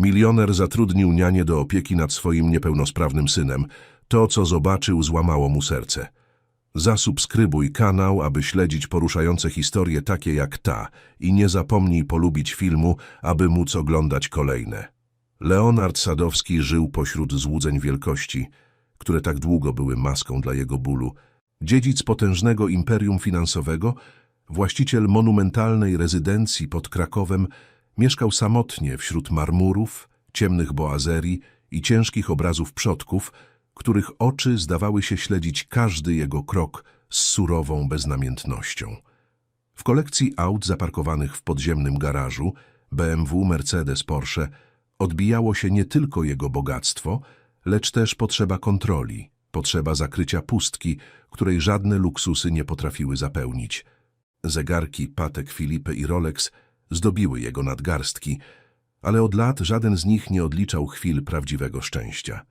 Milioner zatrudnił nianię do opieki nad swoim niepełnosprawnym synem. To, co zobaczył, złamało mu serce. Zasubskrybuj kanał, aby śledzić poruszające historie takie jak ta i nie zapomnij polubić filmu, aby móc oglądać kolejne. Leonard Sadowski żył pośród złudzeń wielkości, które tak długo były maską dla jego bólu. Dziedzic potężnego imperium finansowego, właściciel monumentalnej rezydencji pod Krakowem, mieszkał samotnie wśród marmurów, ciemnych boazerii i ciężkich obrazów przodków, których oczy zdawały się śledzić każdy jego krok z surową beznamiętnością. W kolekcji aut zaparkowanych w podziemnym garażu BMW, Mercedes, Porsche odbijało się nie tylko jego bogactwo, lecz też potrzeba kontroli, potrzeba zakrycia pustki, której żadne luksusy nie potrafiły zapełnić. Zegarki Patek Philippe i Rolex zdobiły jego nadgarstki, ale od lat żaden z nich nie odliczał chwil prawdziwego szczęścia.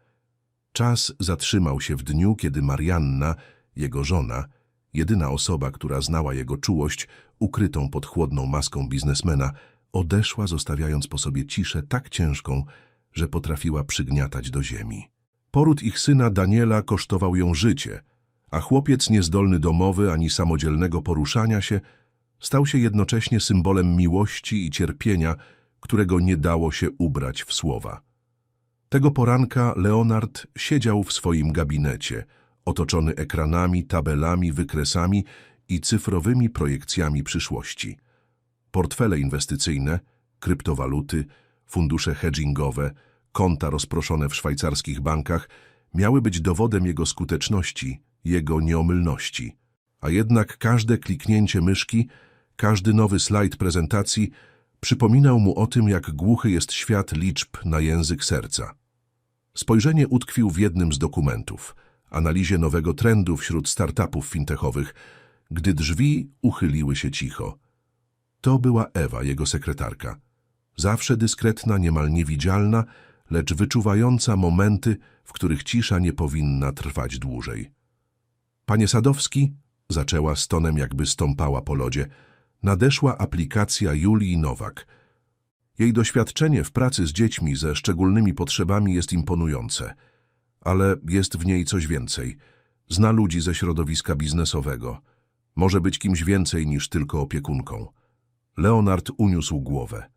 Czas zatrzymał się w dniu, kiedy Marianna, jego żona, jedyna osoba, która znała jego czułość, ukrytą pod chłodną maską biznesmena, odeszła, zostawiając po sobie ciszę tak ciężką, że potrafiła przygniatać do ziemi. Poród ich syna Daniela kosztował ją życie, a chłopiec niezdolny do mowy ani samodzielnego poruszania się stał się jednocześnie symbolem miłości i cierpienia, którego nie dało się ubrać w słowa. Tego poranka Leonard siedział w swoim gabinecie, otoczony ekranami, tabelami, wykresami i cyfrowymi projekcjami przyszłości. Portfele inwestycyjne, kryptowaluty, fundusze hedgingowe, konta rozproszone w szwajcarskich bankach miały być dowodem jego skuteczności, jego nieomylności. A jednak każde kliknięcie myszki, każdy nowy slajd prezentacji przypominał mu o tym, jak głuchy jest świat liczb na język serca. Spojrzenie utkwił w jednym z dokumentów, analizie nowego trendu wśród startupów fintechowych, gdy drzwi uchyliły się cicho. To była Ewa, jego sekretarka. Zawsze dyskretna, niemal niewidzialna, lecz wyczuwająca momenty, w których cisza nie powinna trwać dłużej. Panie Sadowski, zaczęła z tonem jakby stąpała po lodzie, nadeszła aplikacja Julii Nowak. Jej doświadczenie w pracy z dziećmi ze szczególnymi potrzebami jest imponujące, ale jest w niej coś więcej. Zna ludzi ze środowiska biznesowego. Może być kimś więcej niż tylko opiekunką. Leonard uniósł głowę.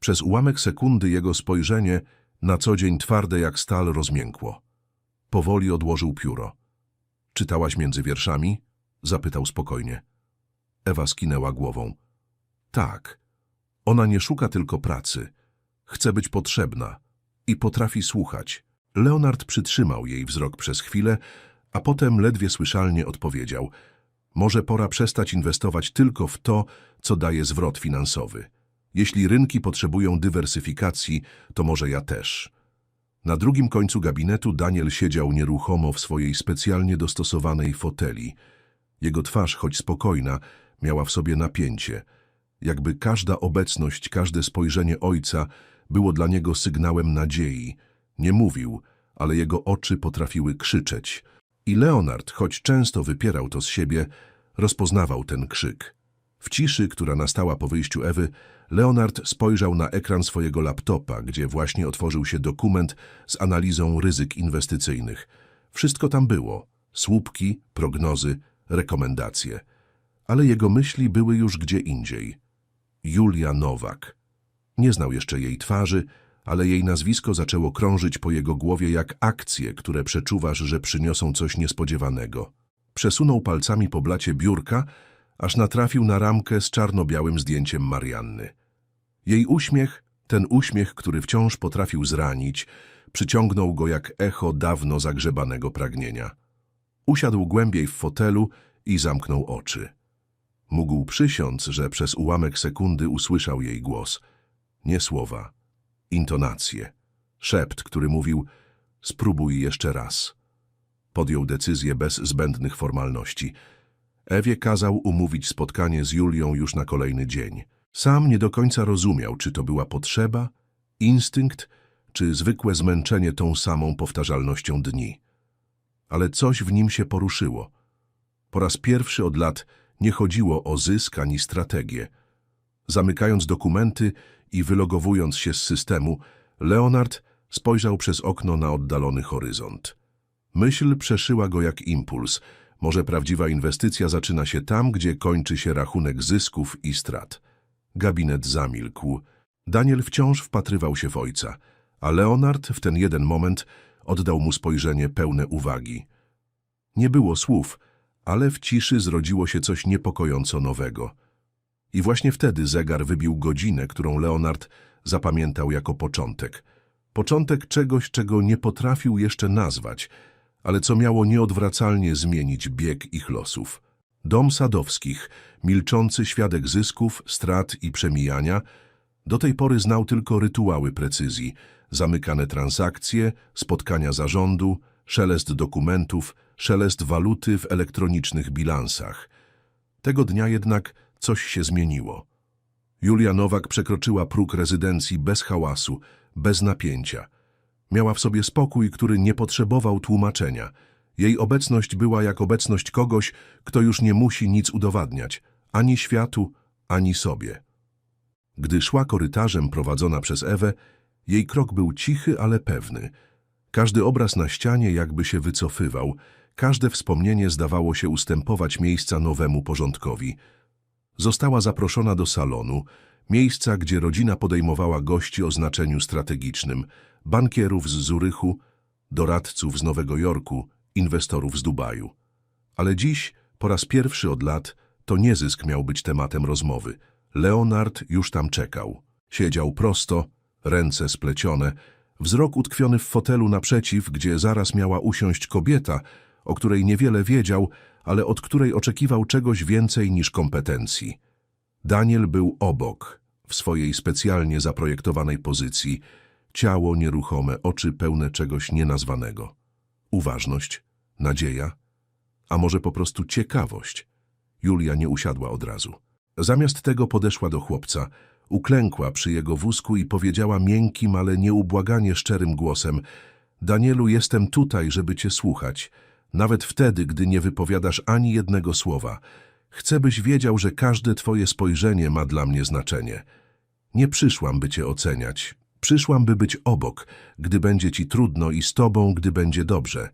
Przez ułamek sekundy jego spojrzenie, na co dzień twarde jak stal, rozmiękło. Powoli odłożył pióro. Czytałaś między wierszami? Zapytał spokojnie. Ewa skinęła głową. Tak. Ona nie szuka tylko pracy. Chce być potrzebna i potrafi słuchać. Leonard przytrzymał jej wzrok przez chwilę, a potem ledwie słyszalnie odpowiedział – może pora przestać inwestować tylko w to, co daje zwrot finansowy. Jeśli rynki potrzebują dywersyfikacji, to może ja też. Na drugim końcu gabinetu Daniel siedział nieruchomo w swojej specjalnie dostosowanej foteli. Jego twarz, choć spokojna, miała w sobie napięcie. Jakby każda obecność, każde spojrzenie ojca było dla niego sygnałem nadziei. Nie mówił, ale jego oczy potrafiły krzyczeć. I Leonard, choć często wypierał to z siebie, rozpoznawał ten krzyk. W ciszy, która nastała po wyjściu Ewy, Leonard spojrzał na ekran swojego laptopa, gdzie właśnie otworzył się dokument z analizą ryzyk inwestycyjnych. Wszystko tam było. Słupki, prognozy, rekomendacje. Ale jego myśli były już gdzie indziej. Julia Nowak. Nie znał jeszcze jej twarzy, ale jej nazwisko zaczęło krążyć po jego głowie jak akcje, które przeczuwasz, że przyniosą coś niespodziewanego. Przesunął palcami po blacie biurka, aż natrafił na ramkę z czarno-białym zdjęciem Marianny. Jej uśmiech, ten uśmiech, który wciąż potrafił zranić, przyciągnął go jak echo dawno zagrzebanego pragnienia. Usiadł głębiej w fotelu i zamknął oczy. Mógł przysiąc, że przez ułamek sekundy usłyszał jej głos. Nie słowa, intonacje, szept, który mówił spróbuj jeszcze raz. Podjął decyzję bez zbędnych formalności. Ewie kazał umówić spotkanie z Julią już na kolejny dzień. Sam nie do końca rozumiał, czy to była potrzeba, instynkt, czy zwykłe zmęczenie tą samą powtarzalnością dni. Ale coś w nim się poruszyło. Po raz pierwszy od lat nie chodziło o zysk ani strategię. Zamykając dokumenty i wylogowując się z systemu, Leonard spojrzał przez okno na oddalony horyzont. Myśl przeszyła go jak impuls. Może prawdziwa inwestycja zaczyna się tam, gdzie kończy się rachunek zysków i strat. Gabinet zamilkł. Daniel wciąż wpatrywał się w ojca, a Leonard w ten jeden moment oddał mu spojrzenie pełne uwagi. Nie było słów, ale w ciszy zrodziło się coś niepokojąco nowego. I właśnie wtedy zegar wybił godzinę, którą Leonard zapamiętał jako początek. Początek czegoś, czego nie potrafił jeszcze nazwać, ale co miało nieodwracalnie zmienić bieg ich losów. Dom Sadowskich, milczący świadek zysków, strat i przemijania, do tej pory znał tylko rytuały precyzji, zamykane transakcje, spotkania zarządu, szelest dokumentów, szelest waluty w elektronicznych bilansach. Tego dnia jednak coś się zmieniło. Julia Nowak przekroczyła próg rezydencji bez hałasu, bez napięcia. Miała w sobie spokój, który nie potrzebował tłumaczenia. Jej obecność była jak obecność kogoś, kto już nie musi nic udowadniać, ani światu, ani sobie. Gdy szła korytarzem prowadzona przez Ewę, jej krok był cichy, ale pewny. Każdy obraz na ścianie jakby się wycofywał, każde wspomnienie zdawało się ustępować miejsca nowemu porządkowi. Została zaproszona do salonu, miejsca, gdzie rodzina podejmowała gości o znaczeniu strategicznym, bankierów z Zurychu, doradców z Nowego Jorku, inwestorów z Dubaju. Ale dziś, po raz pierwszy od lat, to nie zysk miał być tematem rozmowy. Leonard już tam czekał. Siedział prosto, ręce splecione, wzrok utkwiony w fotelu naprzeciw, gdzie zaraz miała usiąść kobieta, o której niewiele wiedział, ale od której oczekiwał czegoś więcej niż kompetencji. Daniel był obok, w swojej specjalnie zaprojektowanej pozycji, ciało nieruchome, oczy pełne czegoś nienazwanego. Uważność, nadzieja, a może po prostu ciekawość. Julia nie usiadła od razu. Zamiast tego podeszła do chłopca, uklękła przy jego wózku i powiedziała miękkim, ale nieubłaganie szczerym głosem Danielu, jestem tutaj, żeby cię słuchać, nawet wtedy, gdy nie wypowiadasz ani jednego słowa. Chcę, byś wiedział, że każde twoje spojrzenie ma dla mnie znaczenie. Nie przyszłam, by cię oceniać. Przyszłam, by być obok, gdy będzie ci trudno i z tobą, gdy będzie dobrze.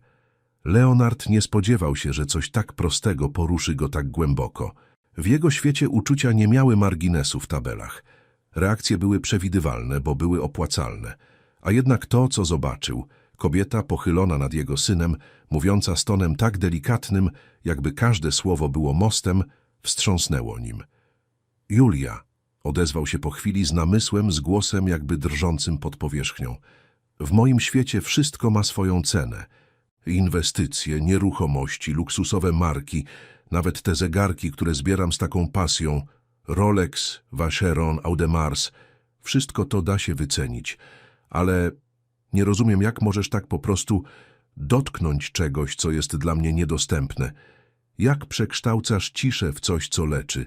Leonard nie spodziewał się, że coś tak prostego poruszy go tak głęboko. W jego świecie uczucia nie miały marginesu w tabelach. Reakcje były przewidywalne, bo były opłacalne. A jednak to, co zobaczył, kobieta pochylona nad jego synem, mówiąca z tonem tak delikatnym, jakby każde słowo było mostem, wstrząsnęło nim. Julia, odezwał się po chwili z namysłem, z głosem jakby drżącym pod powierzchnią. W moim świecie wszystko ma swoją cenę. Inwestycje, nieruchomości, luksusowe marki, nawet te zegarki, które zbieram z taką pasją, Rolex, Vacheron, Audemars, wszystko to da się wycenić. Ale nie rozumiem, jak możesz tak po prostu dotknąć czegoś, co jest dla mnie niedostępne. Jak przekształcasz ciszę w coś, co leczy?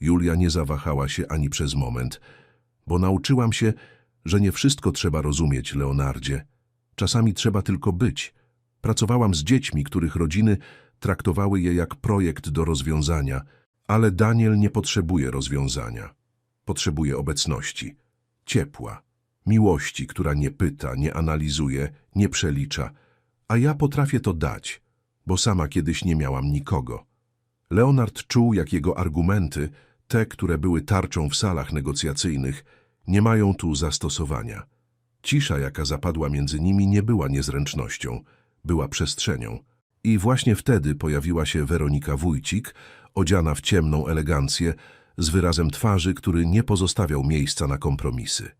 Julia nie zawahała się ani przez moment, bo nauczyłam się, że nie wszystko trzeba rozumieć, Leonardzie. Czasami trzeba tylko być. Pracowałam z dziećmi, których rodziny traktowały je jak projekt do rozwiązania, ale Daniel nie potrzebuje rozwiązania. Potrzebuje obecności, ciepła, miłości, która nie pyta, nie analizuje, nie przelicza, a ja potrafię to dać, bo sama kiedyś nie miałam nikogo. Leonard czuł, jak jego argumenty, te, które były tarczą w salach negocjacyjnych, nie mają tu zastosowania. Cisza, jaka zapadła między nimi, nie była niezręcznością, była przestrzenią. I właśnie wtedy pojawiła się Weronika Wójcik, odziana w ciemną elegancję, z wyrazem twarzy, który nie pozostawiał miejsca na kompromisy.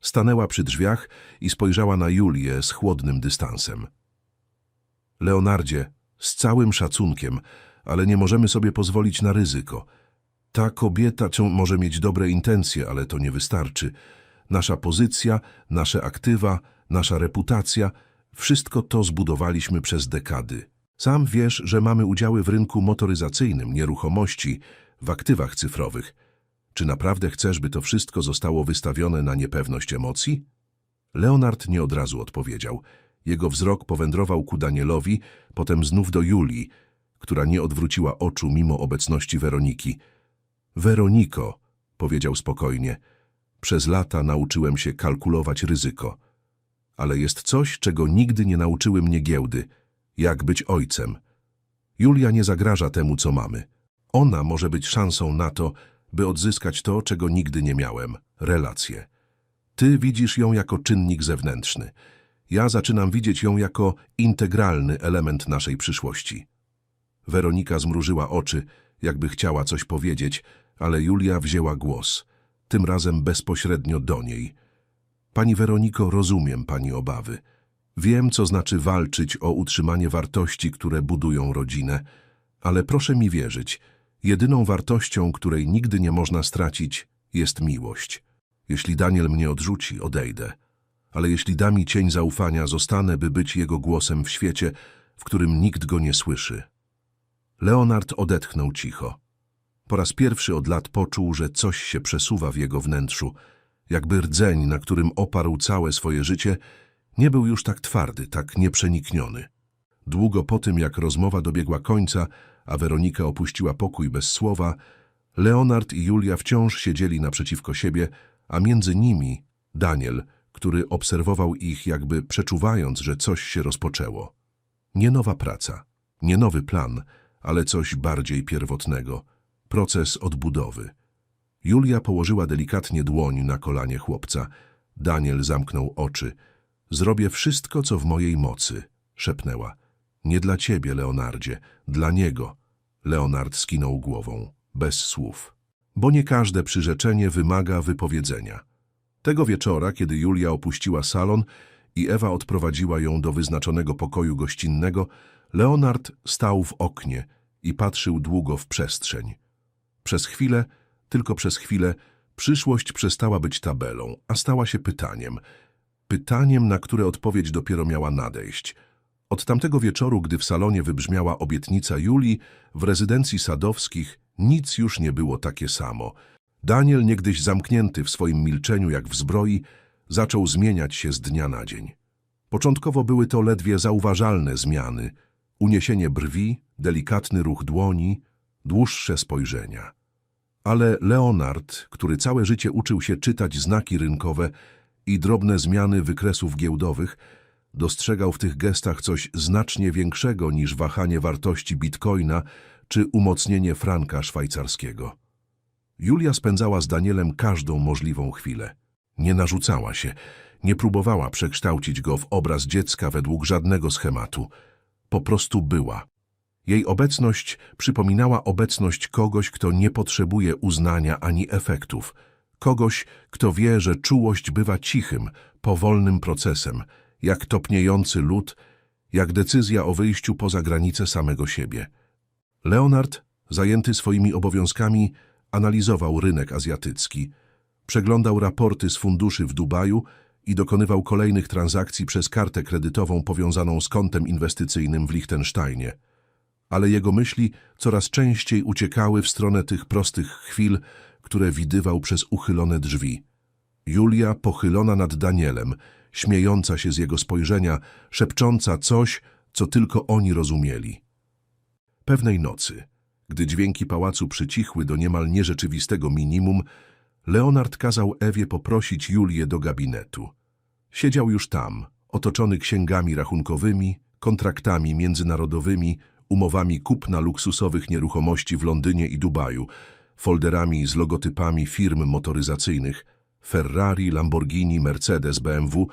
Stanęła przy drzwiach i spojrzała na Julię z chłodnym dystansem. Leonardzie, z całym szacunkiem, ale nie możemy sobie pozwolić na ryzyko. Ta kobieta może mieć dobre intencje, ale to nie wystarczy. Nasza pozycja, nasze aktywa, nasza reputacja, wszystko to zbudowaliśmy przez dekady. Sam wiesz, że mamy udziały w rynku motoryzacyjnym, nieruchomości, w aktywach cyfrowych. Czy naprawdę chcesz, by to wszystko zostało wystawione na niepewność emocji? Leonard nie od razu odpowiedział. Jego wzrok powędrował ku Danielowi, potem znów do Julii, która nie odwróciła oczu mimo obecności Weroniki. Weroniko, powiedział spokojnie, Przez lata nauczyłem się kalkulować ryzyko. Ale jest coś, czego nigdy nie nauczyły mnie giełdy. Jak być ojcem. Julia nie zagraża temu, co mamy. Ona może być szansą na to, by odzyskać to, czego nigdy nie miałem – relacje. Ty widzisz ją jako czynnik zewnętrzny. Ja zaczynam widzieć ją jako integralny element naszej przyszłości. Weronika zmrużyła oczy, jakby chciała coś powiedzieć, ale Julia wzięła głos, tym razem bezpośrednio do niej. Pani Weroniko, rozumiem pani obawy. Wiem, co znaczy walczyć o utrzymanie wartości, które budują rodzinę, ale proszę mi wierzyć, jedyną wartością, której nigdy nie można stracić, jest miłość. Jeśli Daniel mnie odrzuci, odejdę. Ale jeśli da mi cień zaufania, zostanę, by być jego głosem w świecie, w którym nikt go nie słyszy. Leonard odetchnął cicho. Po raz pierwszy od lat poczuł, że coś się przesuwa w jego wnętrzu, jakby rdzeń, na którym oparł całe swoje życie, nie był już tak twardy, tak nieprzenikniony. Długo po tym, jak rozmowa dobiegła końca, a Weronika opuściła pokój bez słowa, Leonard i Julia wciąż siedzieli naprzeciwko siebie, a między nimi Daniel, który obserwował ich jakby przeczuwając, że coś się rozpoczęło. Nie nowa praca, nie nowy plan, ale coś bardziej pierwotnego. Proces odbudowy. Julia położyła delikatnie dłoń na kolanie chłopca. Daniel zamknął oczy. Zrobię wszystko, co w mojej mocy, szepnęła. Nie dla ciebie, Leonardzie, dla niego. Leonard skinął głową, bez słów. Bo nie każde przyrzeczenie wymaga wypowiedzenia. Tego wieczora, kiedy Julia opuściła salon i Ewa odprowadziła ją do wyznaczonego pokoju gościnnego, Leonard stał w oknie i patrzył długo w przestrzeń. Przez chwilę, tylko przez chwilę, przyszłość przestała być tabelą, a stała się pytaniem. Pytaniem, na które odpowiedź dopiero miała nadejść. Od tamtego wieczoru, gdy w salonie wybrzmiała obietnica Julii, w rezydencji Sadowskich nic już nie było takie samo. Daniel, niegdyś zamknięty w swoim milczeniu jak w zbroi, zaczął zmieniać się z dnia na dzień. Początkowo były to ledwie zauważalne zmiany. Uniesienie brwi, delikatny ruch dłoni, dłuższe spojrzenia. Ale Leonard, który całe życie uczył się czytać znaki rynkowe i drobne zmiany wykresów giełdowych, dostrzegał w tych gestach coś znacznie większego niż wahanie wartości bitcoina czy umocnienie franka szwajcarskiego. Julia spędzała z Danielem każdą możliwą chwilę. Nie narzucała się, nie próbowała przekształcić go w obraz dziecka według żadnego schematu. Po prostu była. Jej obecność przypominała obecność kogoś, kto nie potrzebuje uznania ani efektów. Kogoś, kto wie, że czułość bywa cichym, powolnym procesem, jak topniejący lód, jak decyzja o wyjściu poza granice samego siebie. Leonard, zajęty swoimi obowiązkami, analizował rynek azjatycki, przeglądał raporty z funduszy w Dubaju i dokonywał kolejnych transakcji przez kartę kredytową powiązaną z kontem inwestycyjnym w Liechtensteinie. Ale jego myśli coraz częściej uciekały w stronę tych prostych chwil, które widywał przez uchylone drzwi. Julia pochylona nad Danielem, śmiejąca się z jego spojrzenia, szepcząca coś, co tylko oni rozumieli. Pewnej nocy, gdy dźwięki pałacu przycichły do niemal nierzeczywistego minimum, Leonard kazał Ewie poprosić Julię do gabinetu. Siedział już tam, otoczony księgami rachunkowymi, kontraktami międzynarodowymi, umowami kupna luksusowych nieruchomości w Londynie i Dubaju, folderami z logotypami firm motoryzacyjnych Ferrari, Lamborghini, Mercedes, BMW,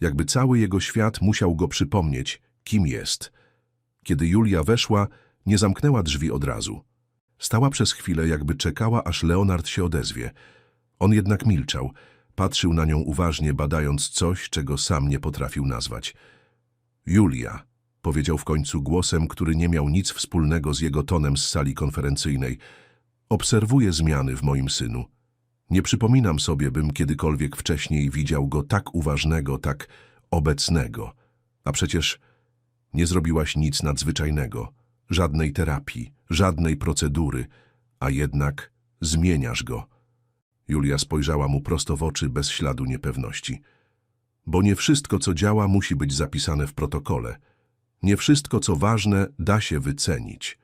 jakby cały jego świat musiał go przypomnieć, kim jest. Kiedy Julia weszła, nie zamknęła drzwi od razu. Stała przez chwilę, jakby czekała, aż Leonard się odezwie. On jednak milczał, patrzył na nią uważnie, badając coś, czego sam nie potrafił nazwać. Julia, powiedział w końcu głosem, który nie miał nic wspólnego z jego tonem z sali konferencyjnej. Obserwuję zmiany w moim synu. Nie przypominam sobie, bym kiedykolwiek wcześniej widział go tak uważnego, tak obecnego. A przecież nie zrobiłaś nic nadzwyczajnego żadnej terapii, żadnej procedury, a jednak zmieniasz go. Julia spojrzała mu prosto w oczy bez śladu niepewności. Bo nie wszystko, co działa, musi być zapisane w protokole. Nie wszystko, co ważne, da się wycenić.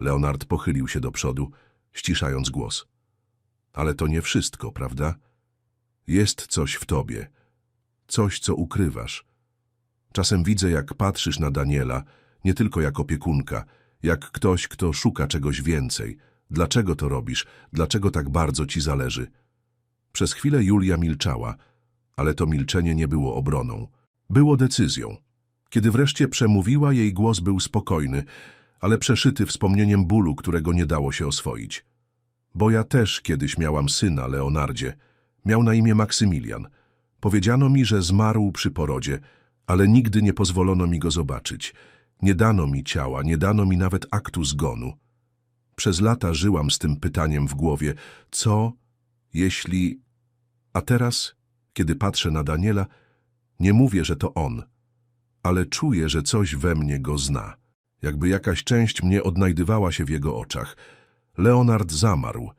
Leonard pochylił się do przodu, ściszając głos. Ale to nie wszystko, prawda? Jest coś w tobie. Coś, co ukrywasz. Czasem widzę, jak patrzysz na Daniela, nie tylko jak opiekunka, jak ktoś, kto szuka czegoś więcej. Dlaczego to robisz? Dlaczego tak bardzo ci zależy? Przez chwilę Julia milczała, ale to milczenie nie było obroną. Było decyzją. Kiedy wreszcie przemówiła, jej głos był spokojny, ale przeszyty wspomnieniem bólu, którego nie dało się oswoić. Bo ja też kiedyś miałam syna, Leonardzie. Miał na imię Maksymilian. Powiedziano mi, że zmarł przy porodzie, ale nigdy nie pozwolono mi go zobaczyć. Nie dano mi ciała, nie dano mi nawet aktu zgonu. Przez lata żyłam z tym pytaniem w głowie, co, jeśli... A teraz, kiedy patrzę na Daniela, nie mówię, że to on, ale czuję, że coś we mnie go zna. Jakby jakaś część mnie odnajdywała się w jego oczach. Leonard zamarł.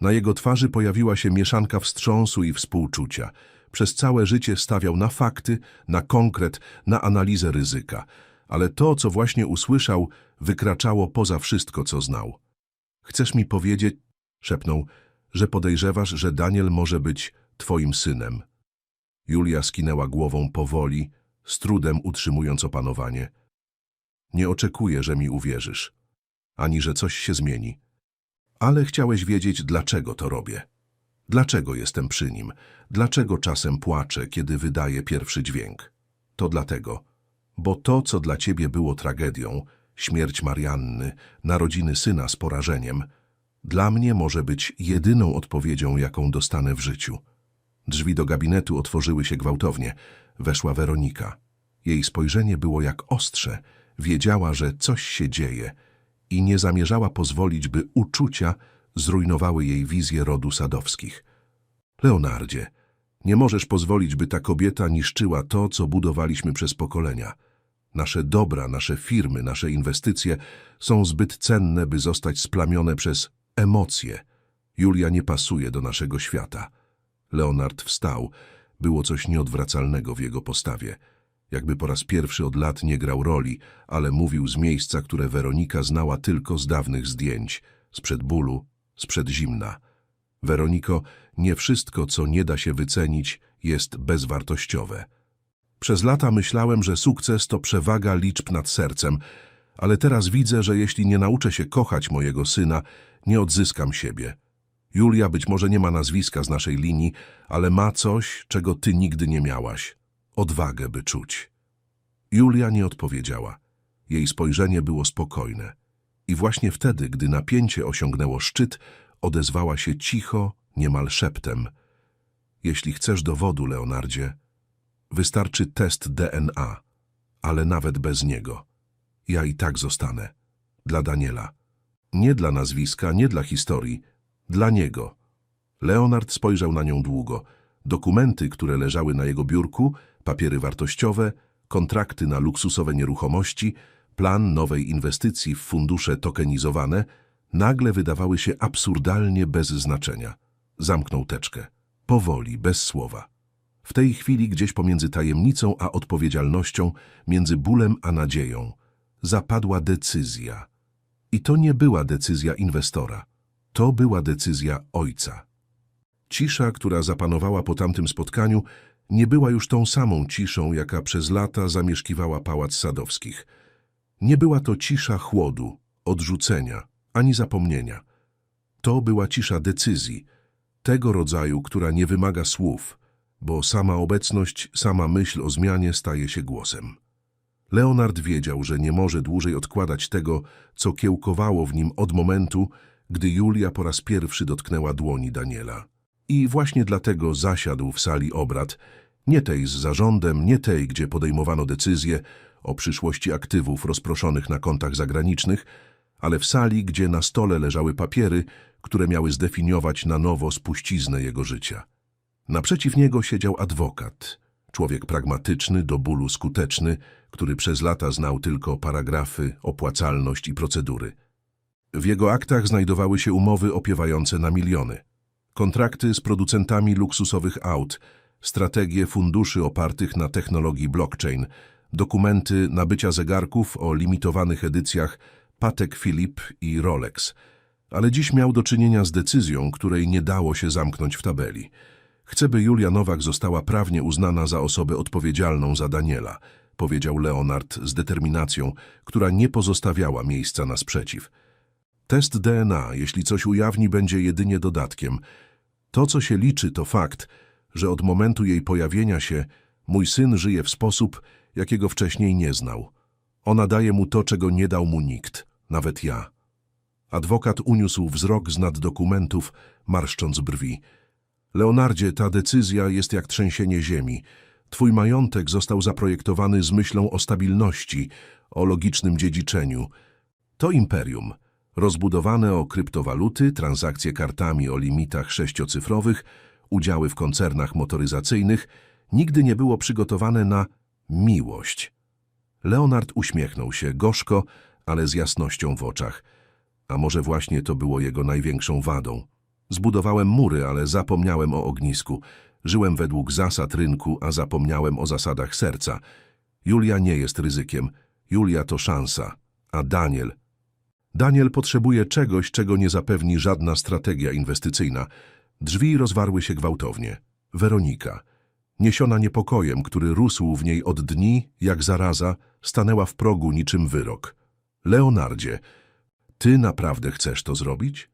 Na jego twarzy pojawiła się mieszanka wstrząsu i współczucia. Przez całe życie stawiał na fakty, na konkret, na analizę ryzyka. Ale to, co właśnie usłyszał, wykraczało poza wszystko, co znał. Chcesz mi powiedzieć, szepnął, że podejrzewasz, że Daniel może być twoim synem. Julia skinęła głową powoli, z trudem utrzymując opanowanie. Nie oczekuję, że mi uwierzysz, ani że coś się zmieni. Ale chciałeś wiedzieć, dlaczego to robię. Dlaczego jestem przy nim? Dlaczego czasem płaczę, kiedy wydaje pierwszy dźwięk? To dlatego, bo to, co dla ciebie było tragedią, śmierć Marianny, narodziny syna z porażeniem, dla mnie może być jedyną odpowiedzią, jaką dostanę w życiu. Drzwi do gabinetu otworzyły się gwałtownie. Weszła Weronika. Jej spojrzenie było jak ostrze. Wiedziała, że coś się dzieje i nie zamierzała pozwolić, by uczucia zrujnowały jej wizję rodu Sadowskich. Leonardzie, nie możesz pozwolić, by ta kobieta niszczyła to, co budowaliśmy przez pokolenia. Nasze dobra, nasze firmy, nasze inwestycje są zbyt cenne, by zostać splamione przez emocje. Julia nie pasuje do naszego świata. Leonard wstał. Było coś nieodwracalnego w jego postawie. Jakby po raz pierwszy od lat nie grał roli, ale mówił z miejsca, które Weronika znała tylko z dawnych zdjęć, sprzed bólu, sprzed zimna. Weroniko, nie wszystko, co nie da się wycenić, jest bezwartościowe. Przez lata myślałem, że sukces to przewaga liczb nad sercem, ale teraz widzę, że jeśli nie nauczę się kochać mojego syna, nie odzyskam siebie. Julia być może nie ma nazwiska z naszej linii, ale ma coś, czego ty nigdy nie miałaś. Odwagę, by czuć. Julia nie odpowiedziała. Jej spojrzenie było spokojne. I właśnie wtedy, gdy napięcie osiągnęło szczyt, odezwała się cicho, niemal szeptem. Jeśli chcesz dowodu, Leonardzie, wystarczy test DNA, ale nawet bez niego. Ja i tak zostanę. Dla Daniela. Nie dla nazwiska, nie dla historii, dla niego. Leonard spojrzał na nią długo. Dokumenty, które leżały na jego biurku, papiery wartościowe, kontrakty na luksusowe nieruchomości, plan nowej inwestycji w fundusze tokenizowane, nagle wydawały się absurdalnie bez znaczenia. Zamknął teczkę. Powoli, bez słowa. W tej chwili gdzieś pomiędzy tajemnicą a odpowiedzialnością, między bólem a nadzieją, zapadła decyzja. I to nie była decyzja inwestora. To była decyzja ojca. Cisza, która zapanowała po tamtym spotkaniu, nie była już tą samą ciszą, jaka przez lata zamieszkiwała pałac Sadowskich. Nie była to cisza chłodu, odrzucenia, ani zapomnienia. To była cisza decyzji, tego rodzaju, która nie wymaga słów, bo sama obecność, sama myśl o zmianie staje się głosem. Leonard wiedział, że nie może dłużej odkładać tego, co kiełkowało w nim od momentu, gdy Julia po raz pierwszy dotknęła dłoni Daniela. I właśnie dlatego zasiadł w sali obrad, nie tej z zarządem, nie tej, gdzie podejmowano decyzje o przyszłości aktywów rozproszonych na kontach zagranicznych, ale w sali, gdzie na stole leżały papiery, które miały zdefiniować na nowo spuściznę jego życia. Naprzeciw niego siedział adwokat, człowiek pragmatyczny, do bólu skuteczny, który przez lata znał tylko paragrafy, opłacalność i procedury. W jego aktach znajdowały się umowy opiewające na miliony. Kontrakty z producentami luksusowych aut, strategie funduszy opartych na technologii blockchain, dokumenty nabycia zegarków o limitowanych edycjach Patek Philippe i Rolex. Ale dziś miał do czynienia z decyzją, której nie dało się zamknąć w tabeli. Chcę, by Julia Nowak została prawnie uznana za osobę odpowiedzialną za Daniela, powiedział Leonard z determinacją, która nie pozostawiała miejsca na sprzeciw. Test DNA, jeśli coś ujawni, będzie jedynie dodatkiem. To, co się liczy, to fakt, że od momentu jej pojawienia się mój syn żyje w sposób, jakiego wcześniej nie znał. Ona daje mu to, czego nie dał mu nikt, nawet ja. Adwokat uniósł wzrok z nad dokumentów, marszcząc brwi. Leonardzie, ta decyzja jest jak trzęsienie ziemi. Twój majątek został zaprojektowany z myślą o stabilności, o logicznym dziedziczeniu. To imperium, rozbudowane o kryptowaluty, transakcje kartami o limitach sześciocyfrowych, udziały w koncernach motoryzacyjnych, nigdy nie było przygotowane na miłość. Leonard uśmiechnął się gorzko, ale z jasnością w oczach. A może właśnie to było jego największą wadą. Zbudowałem mury, ale zapomniałem o ognisku. Żyłem według zasad rynku, a zapomniałem o zasadach serca. Julia nie jest ryzykiem. Julia to szansa. A Daniel... Daniel potrzebuje czegoś, czego nie zapewni żadna strategia inwestycyjna. Drzwi rozwarły się gwałtownie. Weronika, niesiona niepokojem, który rósł w niej od dni, jak zaraza, stanęła w progu niczym wyrok. Leonardzie, ty naprawdę chcesz to zrobić?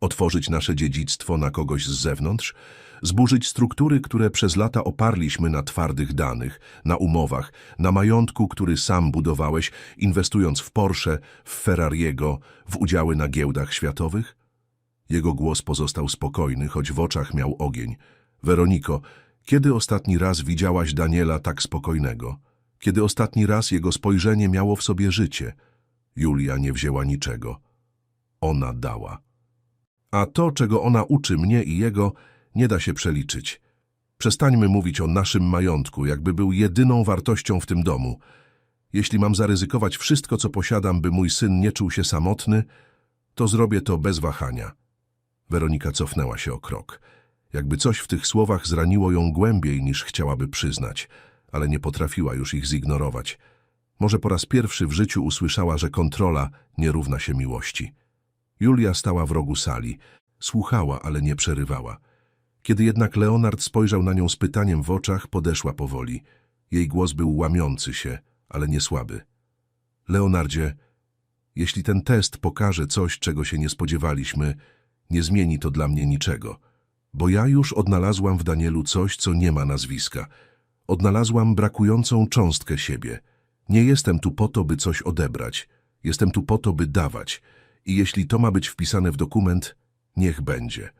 Otworzyć nasze dziedzictwo na kogoś z zewnątrz? Zburzyć struktury, które przez lata oparliśmy na twardych danych, na umowach, na majątku, który sam budowałeś, inwestując w Porsche, w Ferrariego, w udziały na giełdach światowych? Jego głos pozostał spokojny, choć w oczach miał ogień. Weroniko, kiedy ostatni raz widziałaś Daniela tak spokojnego? Kiedy ostatni raz jego spojrzenie miało w sobie życie? Julia nie wzięła niczego. Ona dała. A to, czego ona uczy mnie i jego, nie da się przeliczyć. Przestańmy mówić o naszym majątku, jakby był jedyną wartością w tym domu. Jeśli mam zaryzykować wszystko, co posiadam, by mój syn nie czuł się samotny, to zrobię to bez wahania. Weronika cofnęła się o krok. Jakby coś w tych słowach zraniło ją głębiej niż chciałaby przyznać, ale nie potrafiła już ich zignorować. Może po raz pierwszy w życiu usłyszała, że kontrola nie równa się miłości. Julia stała w rogu sali. Słuchała, ale nie przerywała. Kiedy jednak Leonard spojrzał na nią z pytaniem w oczach, podeszła powoli. Jej głos był łamiący się, ale nie słaby. Leonardzie, jeśli ten test pokaże coś, czego się nie spodziewaliśmy, nie zmieni to dla mnie niczego. Bo ja już odnalazłam w Danielu coś, co nie ma nazwiska. Odnalazłam brakującą cząstkę siebie. Nie jestem tu po to, by coś odebrać. Jestem tu po to, by dawać. I jeśli to ma być wpisane w dokument, niech będzie.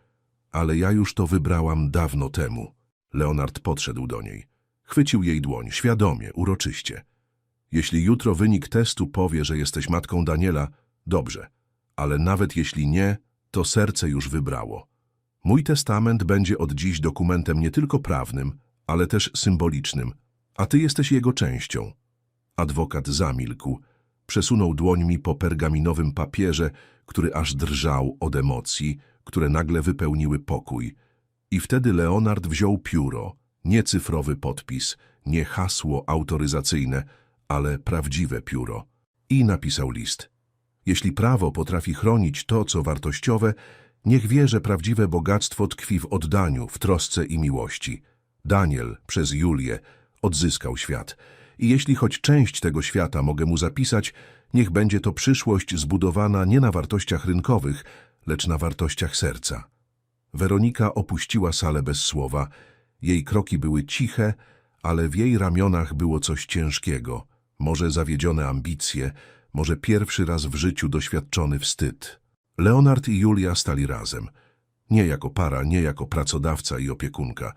Ale ja już to wybrałam dawno temu. Leonard podszedł do niej. Chwycił jej dłoń, świadomie, uroczyście. Jeśli jutro wynik testu powie, że jesteś matką Daniela, dobrze. Ale nawet jeśli nie, to serce już wybrało. Mój testament będzie od dziś dokumentem nie tylko prawnym, ale też symbolicznym, a ty jesteś jego częścią. Adwokat zamilkł. Przesunął dłońmi po pergaminowym papierze, który aż drżał od emocji, które nagle wypełniły pokój. I wtedy Leonard wziął pióro, nie cyfrowy podpis, nie hasło autoryzacyjne, ale prawdziwe pióro. I napisał list. Jeśli prawo potrafi chronić to, co wartościowe, niech wie, że prawdziwe bogactwo tkwi w oddaniu, w trosce i miłości. Daniel przez Julię odzyskał świat. I jeśli choć część tego świata mogę mu zapisać, niech będzie to przyszłość zbudowana nie na wartościach rynkowych, lecz na wartościach serca. Weronika opuściła salę bez słowa. Jej kroki były ciche, ale w jej ramionach było coś ciężkiego. Może zawiedzione ambicje, może pierwszy raz w życiu doświadczony wstyd. Leonard i Julia stali razem. Nie jako para, nie jako pracodawca i opiekunka.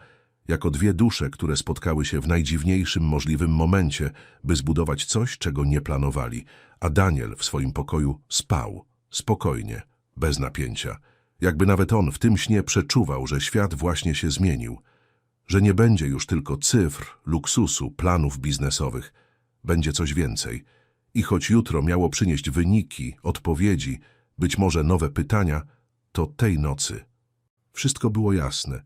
Jako dwie dusze, które spotkały się w najdziwniejszym możliwym momencie, by zbudować coś, czego nie planowali. A Daniel w swoim pokoju spał, spokojnie, bez napięcia. Jakby nawet on w tym śnie przeczuwał, że świat właśnie się zmienił. Że nie będzie już tylko cyfr, luksusu, planów biznesowych. Będzie coś więcej. I choć jutro miało przynieść wyniki, odpowiedzi, być może nowe pytania, to tej nocy wszystko było jasne.